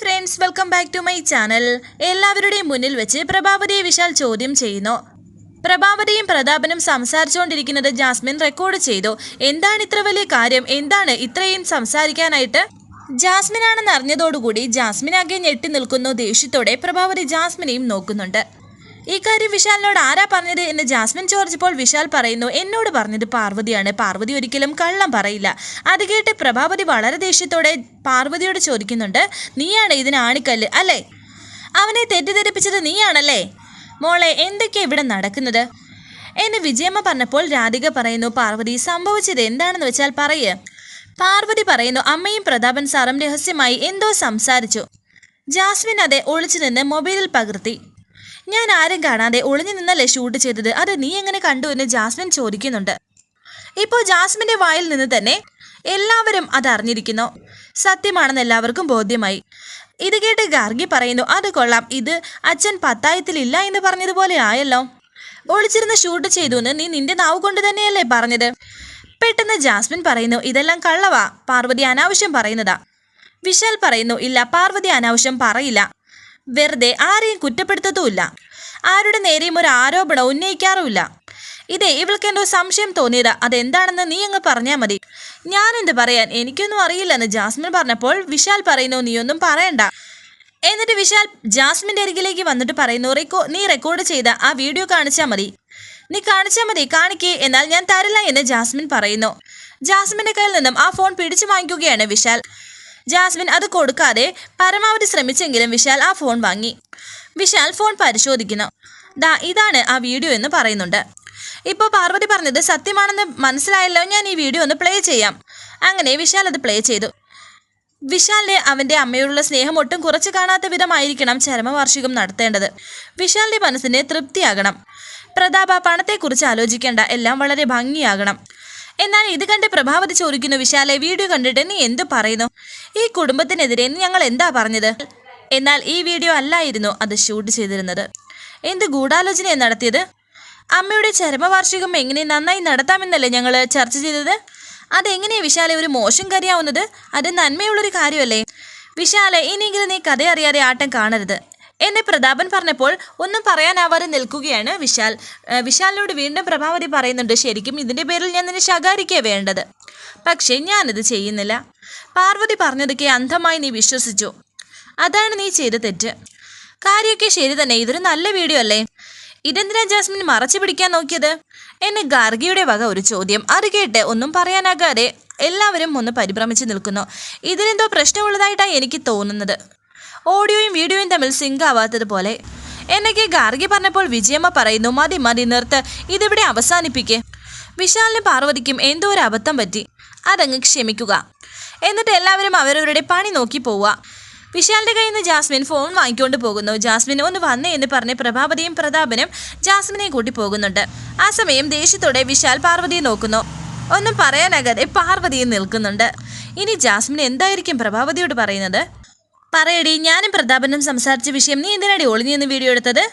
Friends welcome back to my channel. എല്ലാവരുടെയും മുന്നിൽ വെച്ച് പ്രഭാവതിയെ വിശാൽ ചോദ്യം ചെയ്യുന്നു. പ്രഭാവതിയും പ്രതാപനും സംസാരിച്ചുകൊണ്ടിരിക്കുന്നത് ജാസ്മിൻ റെക്കോർഡ് ചെയ്തു. എന്താണ് ഇത്ര വലിയ കാര്യം? എന്താണ് ഇത്രയും സംസാരിക്കാനായിട്ട്? ജാസ്മിൻ ആണെന്ന് അറിഞ്ഞതോടുകൂടി ജാസ്മിൻ ആകെ ഞെട്ടി നിൽക്കുന്നു. ദേഷ്യത്തോടെ പ്രഭാവതി ജാസ്മിനെയും നോക്കുന്നുണ്ട്. ഈ കാര്യം വിശാലിനോട് ആരാ പറഞ്ഞത് എന്ന് ജാസ്മിൻ ജോർജ് ഇപ്പോൾ വിശാൽ പറയുന്നു. എന്നോട് പറഞ്ഞത് പാർവതിയാണ്. പാർവതി ഒരിക്കലും കള്ളം പറയില്ല. അത് കേട്ട് പ്രഭാപതി വളരെ ദേഷ്യത്തോടെ പാർവതിയോട് ചോദിക്കുന്നുണ്ട്. നീയാണ് ഇതിന് ആണിക്കല്ല് അല്ലേ? അവനെ തെറ്റിദ്ധരിപ്പിച്ചത് നീയാണല്ലേ? മോളെ എന്തൊക്കെയാ ഇവിടെ നടക്കുന്നത്? എന്ന് വിജയമ്മ പറഞ്ഞപ്പോൾ രാധിക പറയുന്നു പാർവതി സംഭവിച്ചത് എന്താണെന്ന് വെച്ചാൽ പറയ്. പാർവതി പറയുന്നു അമ്മയും പ്രതാപൻ സാറും രഹസ്യമായി എന്തോ സംസാരിച്ചു. ജാസ്മിൻ അതെ ഒളിച്ചു നിന്ന് മൊബൈലിൽ പകർത്തി. ഞാൻ ആരും കാണാതെ ഒളിഞ്ഞു നിന്നല്ലേ ഷൂട്ട് ചെയ്തത്? അത് നീ എങ്ങനെ കണ്ടു എന്ന് ജാസ്മിൻ ചോദിക്കുന്നുണ്ട്. ഇപ്പോൾ ജാസ്മിന്റെ വായിൽ നിന്ന് തന്നെ എല്ലാവരും അത് അറിഞ്ഞിരിക്കുന്നു. സത്യമാണെന്ന് എല്ലാവർക്കും ബോധ്യമായി. ഇത് കേട്ട് ഗാർഗി പറയുന്നു അത് കൊള്ളാം. ഇത് അച്ഛൻ പത്തായത്തിലില്ല എന്ന് പറഞ്ഞതുപോലെ ആയല്ലോ. ഒളിച്ചിരുന്ന് ഷൂട്ട് ചെയ്തു എന്ന് നീ നിന്റെ നാവ് കൊണ്ട് തന്നെയല്ലേ പറഞ്ഞത്? പെട്ടെന്ന് ജാസ്മിൻ പറയുന്നു ഇതെല്ലാം കള്ളവാ. പാർവതി അനാവശ്യം പറയുന്നതാ. വിശാൽ പറയുന്നു ഇല്ല പാർവതി അനാവശ്യം പറയില്ല. വെറുതെ ആരെയും കുറ്റപ്പെടുത്തതുമില്ല. ആരുടെ നേരെയും ഒരു ആരോപണം ഉന്നയിക്കാറുമില്ല. ഇതേ ഇവൾക്ക് എന്തോ സംശയം തോന്നിയത്. അതെന്താണെന്ന് നീ അങ്ങ് പറഞ്ഞാൽ മതി. ഞാൻ എന്ത് പറയാൻ എനിക്കൊന്നും അറിയില്ലെന്ന് ജാസ്മിൻ പറഞ്ഞപ്പോൾ വിശാൽ പറയുന്നു നീയൊന്നും പറയണ്ട. എന്നിട്ട് വിശാൽ ജാസ്മിന്റെ അരികിലേക്ക് വന്നിട്ട് പറയുന്നു റെക്കോ നീ റെക്കോർഡ് ചെയ്ത ആ വീഡിയോ കാണിച്ചാൽ മതി. നീ കാണിച്ചാൽ മതി കാണിക്കേ എന്നാൽ ഞാൻ തരില്ല എന്ന് ജാസ്മിൻ പറയുന്നു. ജാസ്മിന്റെ കയ്യിൽ നിന്നും ആ ഫോൺ പിടിച്ചു വാങ്ങിക്കുകയാണ് വിശാൽ. ജാസ്മിൻ അത് കൊടുക്കാതെ പരമാവധി ശ്രമിച്ചെങ്കിലും വിശാൽ ആ ഫോൺ വാങ്ങി. വിശാൽ ഫോൺ പരിശോധിക്കുന്നു. ദാ ഇതാണ് ആ വീഡിയോ എന്ന് പറയുന്നുണ്ട്. ഇപ്പോൾ പാർവതി പറഞ്ഞത് സത്യമാണെന്ന് മനസ്സിലായല്ലോ ഞാൻ ഈ വീഡിയോ ഒന്ന് പ്ലേ ചെയ്യാം. അങ്ങനെ വിശാൽ അത് പ്ലേ ചെയ്തു. വിശാലിന് അവന്റെ അമ്മയോടുള്ള സ്നേഹം ഒട്ടും കുറച്ച് കാണാത്ത വിധമായിരിക്കണം ചരമവാർഷികം നടത്തേണ്ടത്. വിശാലിന്റെ മനസ്സിനെ തൃപ്തിയാകണം. പ്രതാപ പണത്തെക്കുറിച്ച് ആലോചിക്കേണ്ട. എല്ലാം വളരെ ഭംഗിയാകണം. എന്നാൽ ഇത് കണ്ട് പ്രഭാവതി ചോദിക്കുന്നു വിശാലെ വീഡിയോ കണ്ടിട്ട് നീ എന്ത് പറയുന്നു? ഈ കുടുംബത്തിനെതിരെ ഞങ്ങൾ എന്താ പറഞ്ഞത്? എന്നാൽ ഈ വീഡിയോ അല്ലായിരുന്നു അത് ഷൂട്ട് ചെയ്തിരുന്നത്. എന്ത് ഗൂഢാലോചനയാണ് നടത്തിയത്? അമ്മയുടെ ചരമവാർഷികം എങ്ങനെ നന്നായി നടത്താമെന്നല്ലേ ഞങ്ങൾ ചർച്ച ചെയ്തത്? അതെങ്ങനെയാ വിശാലെ ഒരു മോശം കാര്യമാവുന്നത് അത് നന്മയുള്ളൊരു കാര്യമല്ലേ? വിശാലെ ഇനിയെങ്കിലും നീ കഥ അറിയാതെ ആട്ടം കാണരുത്. എന്നെ പ്രതാപൻ പറഞ്ഞപ്പോൾ ഒന്നും പറയാനാവാതെ നിൽക്കുകയാണ് വിശാൽ. വിശാലിനോട് വീണ്ടും പ്രഭാവതി പറയുന്നുണ്ട് ശരിക്കും ഇതിന്റെ പേരിൽ ഞാൻ നിന്നെ ശകാരിക്കേ വേണ്ടത്. പക്ഷേ ഞാനിത് ചെയ്യുന്നില്ല. പാർവതി പറഞ്ഞതൊക്കെ അന്ധമായി നീ വിശ്വസിച്ചു. അതാണ് നീ ചെയ്ത തെറ്റ്. കാര്യമൊക്കെ ശരി തന്നെ ഇതൊരു നല്ല വീഡിയോ അല്ലേ? ഇതെന്തിനാ ജാസ്മിൻ മറച്ചു പിടിക്കാൻ നോക്കിയത്? എന്നെ ഗാർഗിയുടെ വക ഒരു ചോദ്യം. അത് കേട്ട് ഒന്നും പറയാനാകാതെ എല്ലാവരും ഒന്ന് പരിഭ്രമിച്ചു നിൽക്കുന്നു. ഇതിനെന്തോ പ്രശ്നമുള്ളതായിട്ടാണ് എനിക്ക് തോന്നുന്നത്. ഓഡിയോയും വീഡിയോയും തമ്മിൽ സിങ്ക് ആവാത്തതുപോലെ. എന്നൊക്കെ ഗാർഗി പറഞ്ഞപ്പോൾ വിജയമ്മ പറയുന്നു മതി മതി നിർത്ത്. ഇതിവിടെ അവസാനിപ്പിക്കേ. വിശാലിനും പാർവതിക്കും എന്തോ ഒരു അബദ്ധം പറ്റി. അതങ്ങ് ക്ഷമിക്കുക. എന്നിട്ട് എല്ലാവരും അവരവരുടെ പണി നോക്കി പോവുക. വിശാലിന്റെ കയ്യിൽ നിന്ന് ജാസ്മിൻ ഫോൺ വാങ്ങിക്കൊണ്ട് പോകുന്നു. ജാസ്മിൻ ഒന്ന് വന്നേ എന്ന് പറഞ്ഞ് പ്രഭാപതിയും പ്രതാപനും ജാസ്മിനെ കൂട്ടി പോകുന്നുണ്ട്. ആ സമയം ദേഷ്യത്തോടെ വിശാൽ പാർവതിയെ നോക്കുന്നു. ഒന്നും പറയാനാകാതെ പാർവതിയും നിൽക്കുന്നുണ്ട്. ഇനി ജാസ്മിൻ എന്തായിരിക്കും പ്രഭാവതിയോട് പറയുന്നത്? പറയടി ഞാനും പ്രതാപനും സംസാരിച്ച വിഷയം നീ എന്തിനാടി ഒളിഞ്ഞു നിന്ന് വീഡിയോ എടുത്തത്?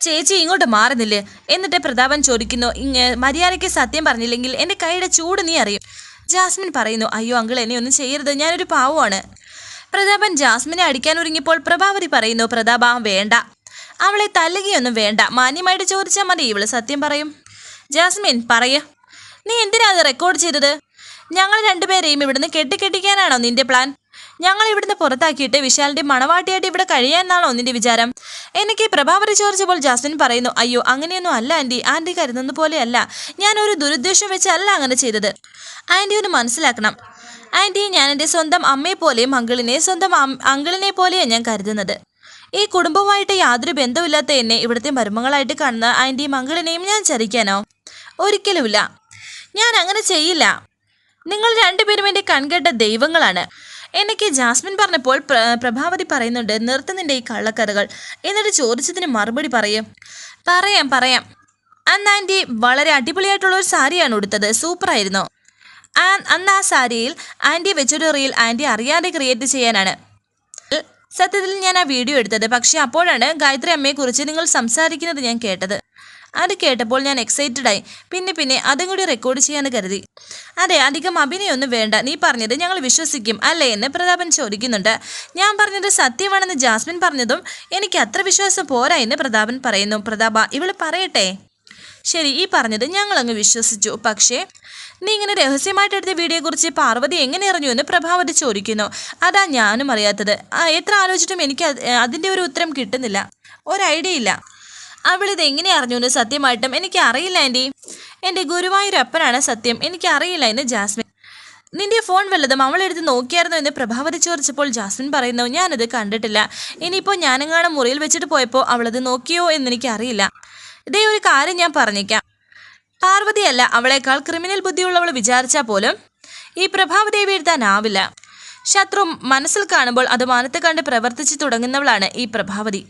ചേച്ചി ഇങ്ങോട്ട് മാറുന്നില്ലേ? എന്നിട്ട് പ്രതാപൻ ചോദിക്കുന്നു ഇങ്ങ് മര്യാദയ്ക്ക് സത്യം പറഞ്ഞില്ലെങ്കിൽ എന്റെ കൈയുടെ ചൂട് നീ അറിയും. ജാസ്മിൻ പറയുന്നു അയ്യോ അങ്കിൾ എന്നെ ഒന്നും ചെയ്യരുത് ഞാനൊരു പാവമാണ്. പ്രതാപൻ ജാസ്മിനെ അടിക്കാൻ ഒരുങ്ങിയപ്പോൾ പ്രഭാവതി പറയുന്നു പ്രതാപ വേണ്ട. അവളെ തല്ലുകയൊന്നും വേണ്ട. മാന്യമായിട്ട് ചോദിച്ചാൽ മതി ഇവൾ സത്യം പറയും. ജാസ്മിൻ പറയ. നീ എന്തിനാ അത് റെക്കോർഡ് ചെയ്തത്? ഞങ്ങൾ രണ്ടുപേരെയും ഇവിടുന്ന് കെട്ടിക്കെട്ടിക്കാനാണോ നിന്റെ പ്ലാൻ ഞങ്ങൾ ഇവിടുന്ന് പുറത്താക്കിയിട്ട് വിശാലിന്റെ മണവാട്ടിയായിട്ട് ഇവിടെ കഴിയാന്നാണോ നിന്റെ വിചാരം. എനിക്ക് പ്രഭാവതി ചോദിച്ചപ്പോൾ ജാസ്മിൻ പറയുന്നു അയ്യോ അങ്ങനെയൊന്നും അല്ല ആന്റി ആന്റി കരുതുന്ന പോലെയല്ല. ഞാൻ ഒരു ദുരുദ്ദേശം വെച്ചല്ല അങ്ങനെ ചെയ്തത്. ആന്റി ഒന്ന് മനസ്സിലാക്കണം. ആന്റി ഞാൻ എന്റെ സ്വന്തം അമ്മയെ പോലെയും അങ്കിളിനെ സ്വന്തം അങ്കിളിനെ പോലെയാണ് ഞാൻ കരുതുന്നത്. ഈ കുടുംബവുമായിട്ട് യാതൊരു ബന്ധമില്ലാത്ത എന്നെ ഇവിടുത്തെ മരുമകളായിട്ട് കാണുന്ന ആന്റിയും അങ്കിളിനെയും ഞാൻ ചരിക്കാനോ ഒരിക്കലുമില്ല. ഞാൻ അങ്ങനെ ചെയ്യില്ല. നിങ്ങൾ രണ്ടുപേരും എന്റെ കൺകെട്ട ദൈവങ്ങളാണ്. എനിക്ക് ജാസ്മിൻ പറഞ്ഞപ്പോൾ പ്ര പ്രഭാവതി പറയുന്നുണ്ട് നിർത്ത് നിന്റെ ഈ കള്ളക്കഥകൾ. എന്നിട്ട് ചോദിച്ചതിന് മറുപടി പറയും. പറയാം പറയാം. അന്ന് ആന്റി വളരെ അടിപൊളിയായിട്ടുള്ള ഒരു സാരിയാണ് ഉടുത്തത്. സൂപ്പറായിരുന്നു അന്ന് ആ സാരിയിൽ ആന്റി വെച്ചൊരു റീൽ ആന്റി അറിയാതെ ക്രിയേറ്റ് ചെയ്യാനാണ്. സത്യത്തിൽ ഞാൻ ആ വീഡിയോ എടുത്തത്. പക്ഷേ അപ്പോഴാണ് ഗായത്രി അമ്മയെക്കുറിച്ച് നിങ്ങൾ സംസാരിക്കുന്നത് ഞാൻ കേട്ടത്. അത് കേട്ടപ്പോൾ ഞാൻ എക്സൈറ്റഡ് ആയി. പിന്നെ പിന്നെ അതും കൂടി റെക്കോർഡ് ചെയ്യാന്ന് കരുതി. അതെ അധികം അഭിനയൊന്നും വേണ്ട. നീ പറഞ്ഞത് ഞങ്ങൾ വിശ്വസിക്കും അല്ലേ എന്ന് പ്രതാപൻ ചോദിക്കുന്നുണ്ട്. ഞാൻ പറഞ്ഞത് സത്യമാണെന്ന് ജാസ്മിൻ പറഞ്ഞതും എനിക്ക് അത്ര വിശ്വാസം പോരാ എന്ന് പ്രതാപൻ പറയുന്നു. പ്രതാപ ഇവൾ പറയട്ടെ? ശരി ഈ പറഞ്ഞത് ഞങ്ങളങ്ങ് വിശ്വസിച്ചു. പക്ഷേ നീ ഇങ്ങനെ രഹസ്യമായിട്ട് എടുത്ത വീഡിയോയെക്കുറിച്ച് പാർവതി എങ്ങനെ അറിഞ്ഞു എന്ന് പ്രഭാവതി ചോദിക്കുന്നു. അതാ ഞാനും അറിയാത്തത്. എത്ര ആലോചിച്ചിട്ടും എനിക്ക് അത്- അതിന്റെ ഒരു ഉത്തരം കിട്ടുന്നില്ല. ഒരു ഐഡിയ ഇല്ല. അവളിത് എങ്ങനെ അറിഞ്ഞു എന്ന് സത്യമായിട്ടും എനിക്ക് അറിയില്ല ആന്റി എന്റെ ഗുരുവായൂരപ്പനാണ് സത്യം. എനിക്ക് അറിയില്ല എന്ന് ജാസ്മിൻ. നിന്റെ ഫോൺ വല്ലതും അവളെടുത്ത് നോക്കിയായിരുന്നു എന്ന് പ്രഭാവതി ചോദിച്ചപ്പോൾ ജാസ്മിൻ പറയുന്നു ഞാനത് കണ്ടിട്ടില്ല. ഇനിയിപ്പോൾ ഞാനെങ്ങാനും മുറിയിൽ വെച്ചിട്ട് പോയപ്പോൾ അവളത് നോക്കിയോ എന്നെനിക്കറിയില്ല ഇതേ ഒരു കാര്യം ഞാൻ പറഞ്ഞേക്കാം. പാർവതിയല്ല അവളെക്കാൾ ക്രിമിനൽ ബുദ്ധിയുള്ളവൾ വിചാരിച്ചാൽ പോലും ഈ പ്രഭാവതിയെ വീഴ്ത്താനാവില്ല ശത്രു മനസ്സിൽ കാണുമ്പോൾ അത് മാനത്ത് കണ്ട് പ്രവർത്തിച്ചു തുടങ്ങുന്നവളാണ് ഈ പ്രഭാവതി.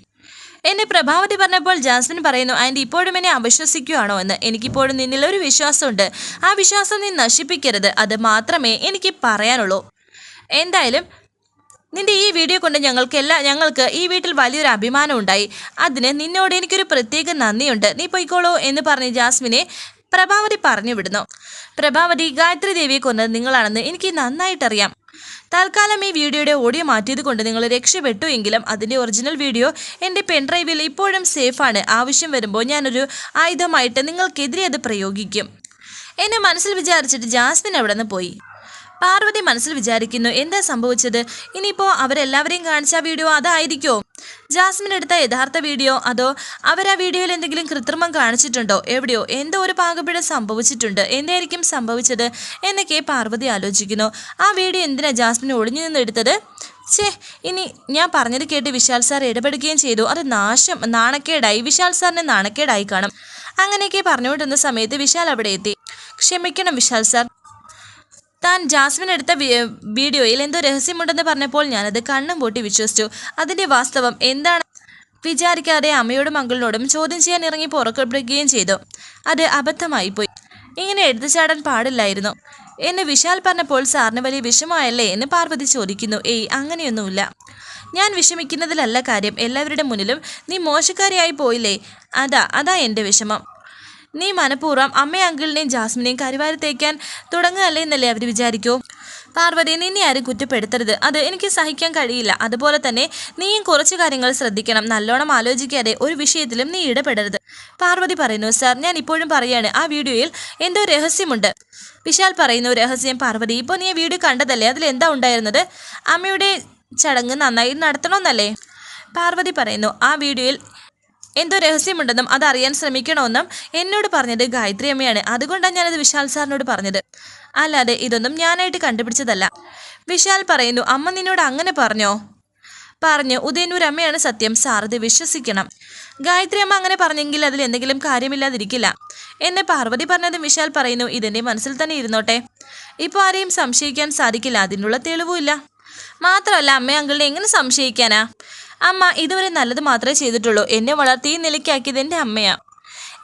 എന്നെ പ്രഭാവതി പറഞ്ഞപ്പോൾ ജാസ്മിൻ പറയുന്നു ആൻഡ് ഇപ്പോഴും എന്നെ അവിശ്വസിക്കുകയാണോ എന്ന്? എനിക്കിപ്പോഴും നിന്നിൽ ഒരു വിശ്വാസമുണ്ട്. ആ വിശ്വാസം നീ നശിപ്പിക്കരുത്. അത് മാത്രമേ എനിക്ക് പറയാനുള്ളൂ. എന്തായാലും നിന്റെ ഈ വീഡിയോ കൊണ്ട് ഞങ്ങൾക്ക് എല്ലാ ഞങ്ങൾക്ക് ഈ വീട്ടിൽ വലിയൊരു അഭിമാനം ഉണ്ടായി. അതിന് നിന്നോട് എനിക്കൊരു പ്രത്യേക നന്ദിയുണ്ട്. നീ പൊയ്ക്കോളൂ എന്ന് പറഞ്ഞ് ജാസ്മിനെ പ്രഭാവതി പറഞ്ഞു വിടുന്നു. പ്രഭാവതി ഗായത്രി ദേവിയെ കൊന്നത് നിങ്ങളാണെന്ന് എനിക്ക് നന്നായിട്ടറിയാം. തൽക്കാലം ഈ വീഡിയോയുടെ ഓഡിയോ മാറ്റിയത് കൊണ്ട് നിങ്ങൾ രക്ഷപ്പെട്ടു എങ്കിലും അതിന്റെ ഒറിജിനൽ വീഡിയോ എന്റെ പെൻഡ്രൈവിൽ ഇപ്പോഴും സേഫാണ് ആവശ്യം വരുമ്പോൾ ഞാനൊരു ആയുധമായിട്ട് നിങ്ങൾക്കെതിരെ അത് പ്രയോഗിക്കും. എന്നെ മനസ്സിൽ വിചാരിച്ചിട്ട് ജാസ്മിൻ അവിടെ നിന്ന് പോയി? പാർവതി മനസ്സിൽ വിചാരിക്കുന്നു എന്താ സംഭവിച്ചത്? ഇനിയിപ്പോൾ അവരെല്ലാവരെയും കാണിച്ച വീഡിയോ അതായിരിക്കോ? ജാസ്മിൻ എടുത്ത യഥാർത്ഥ വീഡിയോ അതോ അവർ ആ വീഡിയോയിൽ എന്തെങ്കിലും കൃത്രിമം കാണിച്ചിട്ടുണ്ടോ? എവിടെയോ എന്തോ ഒരു പാകപ്പിഴ സംഭവിച്ചിട്ടുണ്ട്. എന്തായിരിക്കും സംഭവിച്ചത്? എന്നൊക്കെ പാർവതി ആലോചിക്കുന്നു. ആ വീഡിയോ എന്തിനാ ജാസ്മിൻ ഒളിഞ്ഞു നിന്ന് എടുത്തത്? ഛേ ഇനി ഞാൻ പറഞ്ഞത് കേട്ട് വിശാൽ സാർ ഇടപെടുകയും ചെയ്തു. അത് നാശം നാണക്കേടായി. വിശാൽ സാറിന് നാണക്കേടായി കാണും. അങ്ങനെയൊക്കെ പറഞ്ഞുകൊണ്ടിരുന്ന സമയത്ത് വിശാൽ അവിടെ എത്തി. ക്ഷമിക്കണം വിശാൽ സാർ. താൻ ജാസ്മിൻ എടുത്ത വീഡിയോയിൽ എന്തോ രഹസ്യമുണ്ടെന്ന് പറഞ്ഞപ്പോൾ ഞാനത് കണ്ണും പൂട്ടി വിശ്വസിച്ചു. അതിന്റെ വാസ്തവം എന്താണ്? വിചാരിക്കാതെ അമ്മയോടും മകളിനോടും ചോദ്യം ചെയ്യാൻ ഇറങ്ങി പുറപ്പെടുകയും ചെയ്തു. അത് അബദ്ധമായി പോയി. ഇങ്ങനെ എടുത്തു ചാടാൻ പാടില്ലായിരുന്നു. എന്നെ വിശാൽ പറഞ്ഞപ്പോൾ സാറിന് വലിയ വിഷമമായല്ലേ എന്ന് പാർവതി ചോദിക്കുന്നു. ഏയ് അങ്ങനെയൊന്നുമില്ല. ഞാൻ വിഷമിക്കുന്നതിലല്ല കാര്യം. എല്ലാവരുടെ മുന്നിലും നീ മോശക്കാരിയായി പോയില്ലേ? അതാ അതാ എന്റെ വിഷമം. നീ മനഃപൂർവം അമ്മയും അങ്കിളിനെയും ജാസ്മിനെയും കരുവാരി തേക്കാൻ തുടങ്ങുകയല്ലേ എന്നല്ലേ അവർ വിചാരിക്കൂ? പാർവതി നിന്നെ ആരും കുറ്റപ്പെടുത്തരുത്. അത് എനിക്ക് സഹിക്കാൻ കഴിയില്ല. അതുപോലെ തന്നെ നീയും കുറച്ച് കാര്യങ്ങൾ ശ്രദ്ധിക്കണം. നല്ലോണം ആലോചിക്കാതെ ഒരു വിഷയത്തിലും നീ ഇടപെടരുത്. പാർവതി പറയുന്നു സാർ ഞാൻ ഇപ്പോഴും പറയാണ് ആ വീഡിയോയിൽ എന്തോ രഹസ്യമുണ്ട്. വിശാൽ പറയുന്നു രഹസ്യം പാർവതി ഇപ്പോൾ നീ വീഡിയോ കണ്ടതല്ലേ? അതിൽ എന്താ ഉണ്ടായിരുന്നത്? അമ്മയുടെ ചടങ്ങ് നന്നായി നടത്തണമെന്നല്ലേ പാർവതി പറയുന്നു ആ വീഡിയോയിൽ എന്തോ രഹസ്യമുണ്ടെന്നും അത് അറിയാൻ ശ്രമിക്കണമെന്നും എന്നോട് പറഞ്ഞത് ഗായത്രി അമ്മയാണ്. അതുകൊണ്ടാണ് ഞാനത് വിശാൽ സാറിനോട് പറഞ്ഞത്. അല്ലാതെ ഇതൊന്നും ഞാനായിട്ട് കണ്ടുപിടിച്ചതല്ല. വിശാൽ പറയുന്നു അമ്മ നിന്നോട് അങ്ങനെ പറഞ്ഞോ? പറഞ്ഞു ഉദയനൂർ അമ്മയാണ് സത്യം. സാറത് വിശ്വസിക്കണം. ഗായത്രി അമ്മ അങ്ങനെ പറഞ്ഞെങ്കിൽ അതിൽ എന്തെങ്കിലും കാര്യമില്ലാതിരിക്കില്ല. എന്നെ പാർവതി പറഞ്ഞതും വിശാൽ പറയുന്നു ഇതെന്റെ മനസ്സിൽ തന്നെ ഇരുന്നോട്ടെ. ഇപ്പോൾ ആരെയും സംശയിക്കാൻ സാധിക്കില്ല. അതിനുള്ള തെളിവുമില്ല. മാത്രമല്ല അമ്മ അങ്കിളിനെ എങ്ങനെ സംശയിക്കാനാ? അമ്മ ഇതുവരെ നല്ലത് മാത്രമേ ചെയ്തിട്ടുള്ളൂ. എന്നെ വളർത്തി നിലയ്ക്കാക്കിയത് എന്റെ അമ്മയാ.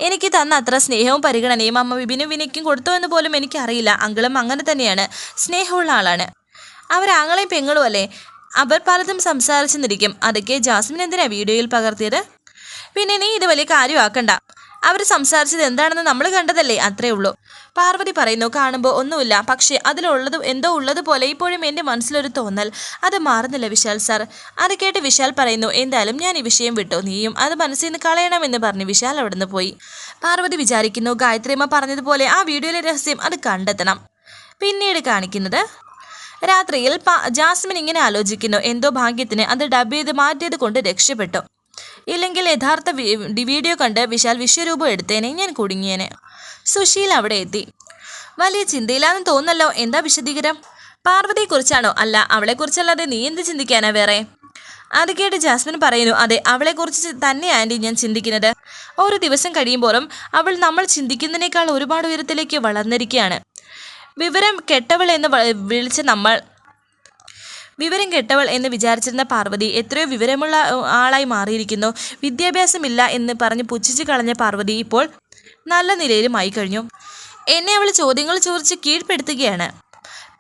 എനിക്ക് തന്ന അത്ര സ്നേഹവും പരിഗണനയും അമ്മ വിപിനും വിനയ്ക്കും കൊടുത്തു എന്ന് പോലും എനിക്കറിയില്ല. അങ്കിളും അങ്ങനെ തന്നെയാണ്. സ്നേഹമുള്ള ആളാണ്. അവരാങ്ങളെയും പെങ്ങളും അല്ലേ? അവർ പലതും സംസാരിച്ചു നിൽക്കും. അതൊക്കെ ജാസ്മിൻ എന്തിനാ വീഡിയോയിൽ പകർത്തിയത്? പിന്നെ നീ ഇത് വലിയ കാര്യമാക്കണ്ട. അവർ സംസാരിച്ചത് എന്താണെന്ന് നമ്മൾ കണ്ടതല്ലേ? അത്രേ ഉള്ളൂ. പാർവതി പറയുന്നു കാണുമ്പോൾ ഒന്നുമില്ല. പക്ഷേ അതിലുള്ളത് എന്തോ ഉള്ളതുപോലെ ഇപ്പോഴും എന്റെ മനസ്സിലൊരു തോന്നൽ. അത് മാറുന്നില്ല വിശാൽ സാർ. അത് കേട്ട് വിശാൽ പറയുന്നു എന്തായാലും ഞാൻ ഈ വിഷയം വിട്ടു. നീയും അത് മനസ്സിൽ നിന്ന് കളയണമെന്ന് പറഞ്ഞ് വിശാൽ അവിടുന്ന് പോയി. പാർവതി വിചാരിക്കുന്നു ഗായത്രിയമ്മ പറഞ്ഞതുപോലെ ആ വീഡിയോയിലെ രഹസ്യം അത് കണ്ടെത്തണം. പിന്നീട് കാണിക്കുന്നത് രാത്രിയിൽ ജാസ്മിൻ ഇങ്ങനെ ആലോചിക്കുന്നു എന്തോ ഭാഗ്യത്തിന് അത് ഡബ് ചെയ്ത് മാറ്റിയത് കൊണ്ട് രക്ഷപ്പെട്ടു. ഇല്ലെങ്കിൽ യഥാർത്ഥ വീഡിയോ കണ്ട് വിശാൽ വിശ്വരൂപം എടുത്തേനെ ഞാൻ കുടുങ്ങിയേനെ. സുശീൽ അവിടെ എത്തി. വലിയ ചിന്തയില്ലാന്ന് തോന്നല്ലോ എന്താ വിശദീകരം? പാർവതിയെക്കുറിച്ചാണോ? അല്ല അവളെക്കുറിച്ചല്ലാതെ നീ എന്ത് ചിന്തിക്കാനാ വേറെ? അത് കേട്ട് ജാസ്മിൻ പറയുന്നു അതെ അവളെക്കുറിച്ച് തന്നെ ആന്റി ഞാൻ ചിന്തിക്കുന്നത്. ഓരോ ദിവസം കഴിയുമ്പോഴും അവൾ നമ്മൾ ചിന്തിക്കുന്നതിനേക്കാൾ ഒരുപാട് ഉയരത്തിലേക്ക് വളർന്നിരിക്കുകയാണ്. വിവരം കെട്ടവൾ എന്ന് വിളിച്ച നമ്മൾ വിവരം കെട്ടവൾ എന്ന് വിചാരിച്ചിരുന്ന പാർവതി എത്രയോ വിവരമുള്ള ആളായി മാറിയിരിക്കുന്നു. വിദ്യാഭ്യാസമില്ല എന്ന് പറഞ്ഞ് പുച്ഛിച്ചു കളഞ്ഞ പാർവതി ഇപ്പോൾ നല്ല നിലയിലുമായി കഴിഞ്ഞു. എന്നെ അവൾ ചോദ്യങ്ങൾ ചോദിച്ച് കീഴ്പ്പെടുത്തുകയാണ്.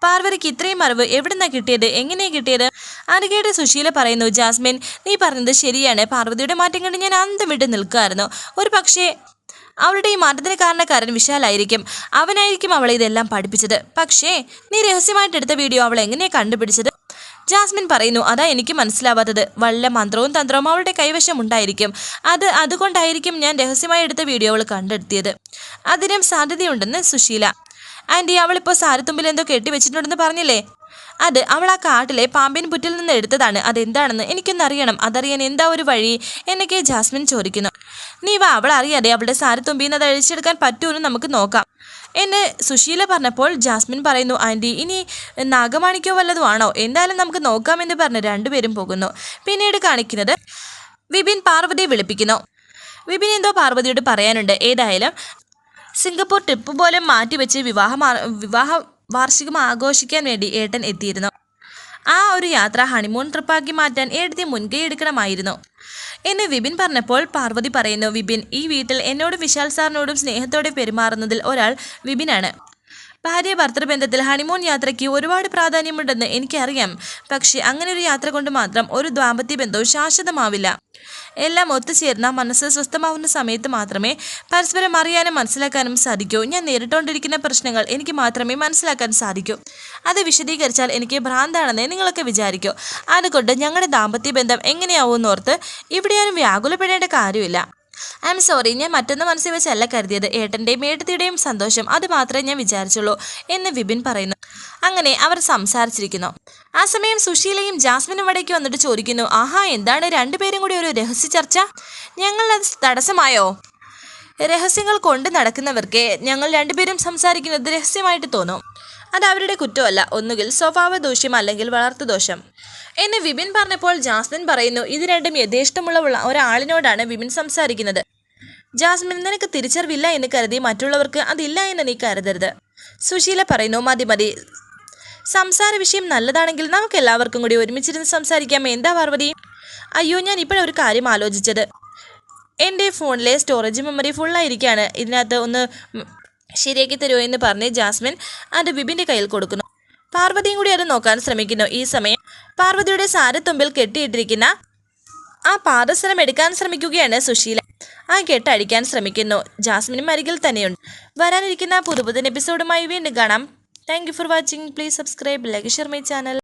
പാർവതിക്ക് ഇത്രയും അറിവ് എവിടുന്നാ കിട്ടിയത്? എങ്ങനെയാ കിട്ടിയത്? അത് സുശീല പറയുന്നു ജാസ്മിൻ നീ പറഞ്ഞത് ശരിയാണ്. പാർവതിയുടെ മാറ്റം കണ്ട് ഞാൻ അന്തം വിട്ട് നിൽക്കുമായിരുന്നു ഒരു പക്ഷേ അവളുടെ ഈ മാറ്റത്തിന് കാരണക്കാരൻ വിശാലായിരിക്കും. അവനായിരിക്കും അവളെ ഇതെല്ലാം പഠിപ്പിച്ചത്. പക്ഷേ നീ രഹസ്യമായിട്ട് എടുത്ത വീഡിയോ അവൾ എങ്ങനെയാണ് കണ്ടുപിടിച്ചത്? ജാസ്മിൻ പറയുന്നു അതാ എനിക്ക് മനസ്സിലാവാത്തത്. വല്ല മന്ത്രവും തന്ത്രവും അവളുടെ കൈവശം ഉണ്ടായിരിക്കും. അത് അതുകൊണ്ടായിരിക്കും ഞാൻ രഹസ്യമായി എടുത്ത വീഡിയോകൾ കണ്ടെടുത്തിയത് അതിനും സാധ്യതയുണ്ടെന്ന് സുശീല. ആന്റി അവളിപ്പോൾ സാരത്തുമ്പിൽ എന്തോ കെട്ടിവെച്ചിട്ടുണ്ടെന്ന് പറഞ്ഞില്ലേ? അത് അവൾ ആ കാട്ടിലെ പാമ്പിൻ പുറ്റിൽ നിന്ന് എടുത്തതാണ്. അതെന്താണെന്ന് എനിക്കൊന്നറിയണം. അതറിയാൻ എന്താ ഒരു വഴി? എന്നൊക്കെ ജാസ്മിൻ ചോദിക്കുന്നു. നീ വാ അവൾ അറിയാതെ അവളുടെ സാരി തുമ്പിന്ന് അത് അഴിച്ചെടുക്കാൻ പറ്റുമെന്ന് നമുക്ക് നോക്കാം. എന്ന് സുശീല പറഞ്ഞപ്പോൾ ജാസ്മിൻ പറയുന്നു ആന്റി ഇനി നാഗമാണിക്കോ വല്ലതും ആണോ? എന്തായാലും നമുക്ക് നോക്കാമെന്ന് പറഞ്ഞ് രണ്ടുപേരും പോകുന്നു. പിന്നീട് കാണിക്കുന്നത് വിപിൻ പാർവതിയെ വിളിപ്പിക്കുന്നു. വിപിൻ എന്തോ പാർവതിയോട് പറയാനുണ്ട്. ഏതായാലും സിംഗപ്പൂർ ട്രിപ്പ് പോലെ മാറ്റിവെച്ച് വിവാഹം വിവാഹ വാർഷികം ആഘോഷിക്കാൻ വേണ്ടി ഏട്ടൻ എത്തിയിരുന്നു. ആ ഒരു യാത്ര ഹണിമൂൺ ട്രിപ്പാക്കി മാറ്റാൻ ഏടത്തി മുൻകൈ എടുക്കണമായിരുന്നു എന്ന് വിപിൻ പറഞ്ഞപ്പോൾ പാർവതി പറയുന്നു വിപിൻ ഈ വീട്ടിൽ എന്നോടും വിശാൽ സാറിനോടും സ്നേഹത്തോടെ പെരുമാറുന്നതിൽ ഒരാൾ വിപിനാണ്. ഭാര്യ ഭർത്തൃബന്ധത്തിൽ ഹണിമൂൺ യാത്രയ്ക്ക് ഒരുപാട് പ്രാധാന്യമുണ്ടെന്ന് എനിക്കറിയാം. പക്ഷേ അങ്ങനെ ഒരു യാത്ര കൊണ്ട് മാത്രം ഒരു ദാമ്പത്യ ബന്ധവും ശാശ്വതമാവില്ല. എല്ലാം ഒത്തുചേർന്ന മനസ്സ് സ്വസ്ഥമാവുന്ന സമയത്ത് മാത്രമേ പരസ്പരം അറിയാനും മനസ്സിലാക്കാനും സാധിക്കൂ. ഞാൻ നേരിട്ടുകൊണ്ടിരിക്കുന്ന പ്രശ്നങ്ങൾ എനിക്ക് മാത്രമേ മനസ്സിലാക്കാൻ സാധിക്കൂ. അത് വിശദീകരിച്ചാൽ എനിക്ക് ഭ്രാന്താണെന്നേ നിങ്ങളൊക്കെ വിചാരിക്കൂ. അതുകൊണ്ട് ഞങ്ങളുടെ ദാമ്പത്യ ബന്ധം എങ്ങനെയാവുമെന്നോർത്ത് ഇവിടെയാരും വ്യാകുലപ്പെടേണ്ട കാര്യമില്ല. ഐ എം സോറി ഞാൻ മറ്റൊന്ന് മനസ്സിൽ വെച്ചല്ല കരുതിയത്. ഏട്ടന്റെയും ഏട്ടത്തിയുടെയും സന്തോഷം. അത് മാത്രമേ ഞാൻ വിചാരിച്ചുള്ളൂ എന്ന് വിപിൻ പറയുന്നു. അങ്ങനെ അവർ സംസാരിച്ചിരിക്കുന്നു. ആ സമയം സുശീലയും ജാസ്മിനും ഇവിടേക്ക് വന്നിട്ട് ചോദിക്കുന്നു ആഹാ എന്താണ് രണ്ടുപേരും കൂടി ഒരു രഹസ്യ ചർച്ച? ഞങ്ങൾ അത് തടസ്സമായോ? രഹസ്യങ്ങൾ കൊണ്ട് നടക്കുന്നവർക്ക് ഞങ്ങൾ രണ്ടുപേരും സംസാരിക്കുന്നത് രഹസ്യമായിട്ട് തോന്നും. അത് അവരുടെ കുറ്റമല്ല. ഒന്നുകിൽ സ്വഭാവ ദോഷം അല്ലെങ്കിൽ വളർത്തു ദോഷം. എന്ന് വിപിൻ പറഞ്ഞപ്പോൾ ജാസ്മിൻ പറയുന്നു ഇത് രണ്ടും യഥേഷ്ടമുള്ള ഒരാളിനോടാണ് വിപിൻ സംസാരിക്കുന്നത്. ജാസ്മിൻ നിനക്ക് തിരിച്ചറിവില്ല എന്ന് കരുതി മറ്റുള്ളവർക്ക് അതില്ല എന്ന് നീ കരുതരുത്. സുശീല പറയുന്നു മതി മതി. സംസാര വിഷയം നല്ലതാണെങ്കിൽ നമുക്ക് എല്ലാവർക്കും കൂടി ഒരുമിച്ചിരുന്ന് സംസാരിക്കാം. എന്താ പാർവതി? അയ്യോ ഞാൻ ഇപ്പോഴൊരു കാര്യം ആലോചിച്ചത്. എന്റെ ഫോണിലെ സ്റ്റോറേജ് മെമ്മറി ഫുള്ളായിരിക്കുകയാണ് ഇതിനകത്ത് ഒന്ന് ശരിയാക്കി തരുമോ എന്ന് പറഞ്ഞ് ജാസ്മിൻ അത് ബിബിന്റെ കയ്യിൽ കൊടുക്കുന്നു. പാർവതിയും കൂടി അത് നോക്കാൻ ശ്രമിക്കുന്നു. ഈ സമയം പാർവതിയുടെ സാരത്തുമ്പിൽ കെട്ടിയിട്ടിരിക്കുന്ന ആ പാദസരം എടുക്കാൻ ശ്രമിക്കുകയാണ് സുശീല. ആ കെട്ട് അടിക്കാൻ ശ്രമിക്കുന്നു. ജാസ്മിനും അരികിൽ തന്നെയുണ്ട്. വരാനിരിക്കുന്ന പുതുപുതൻ എപ്പിസോഡുമായി വീണ്ടും കാണാം. Thank for watching please subscribe like share my channel